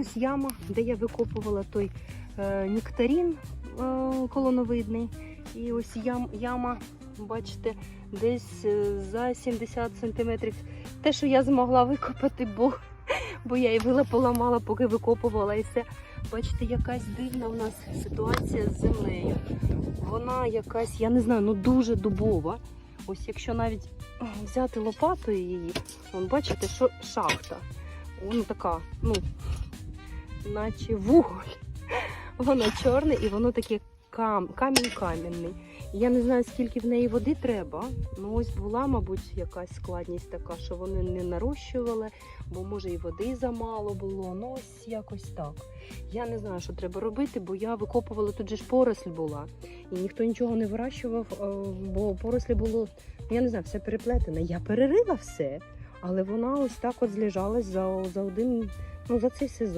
ось яма, де я викопувала той е, нектарін е, колоновидний. І ось ям, яма, бачите, десь е, за 70 сантиметрів. Те, що я змогла викопати, бо, бо я і вила поламала, поки викопувала і все. Бачите, якась дивна у нас ситуація з землею. Вона якась, я не знаю, ну дуже дубова. Ось якщо навіть взяти лопатою її, бачите, що шахта. Вона така, ну, наче вуголь. Воно чорне і воно таке кам, камінь кам'яний. Я не знаю, скільки в неї води треба. Ну ось була, мабуть, якась складність така, що вони не нарощували, бо може і води замало було. Ну ось якось так. Я не знаю, що треба робити, бо я викопувала тут же ж поросль була. І ніхто нічого не вирощував, е, бо порослі було, я не знаю, все переплетене. Я перерила все, але вона ось так от злежалась за, за один, ну за цей сезон.